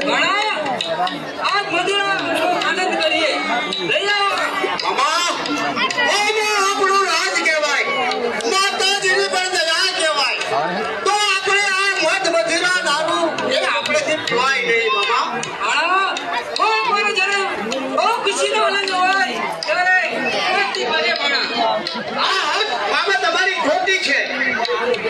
ઘણા આજ મધુરા અને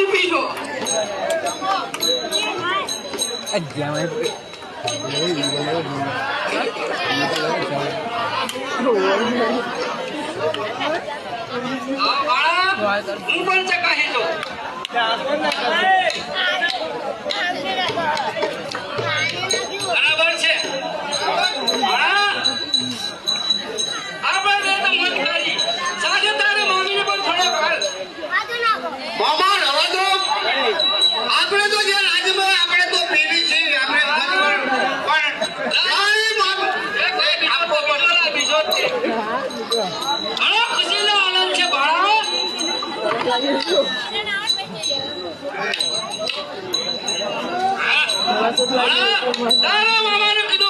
દૂધ પી લો હું પણ ચકાસી ખુશીનો આનંદ છે બાળા તારા મામાને કીધું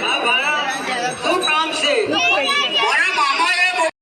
麻烦了，都找。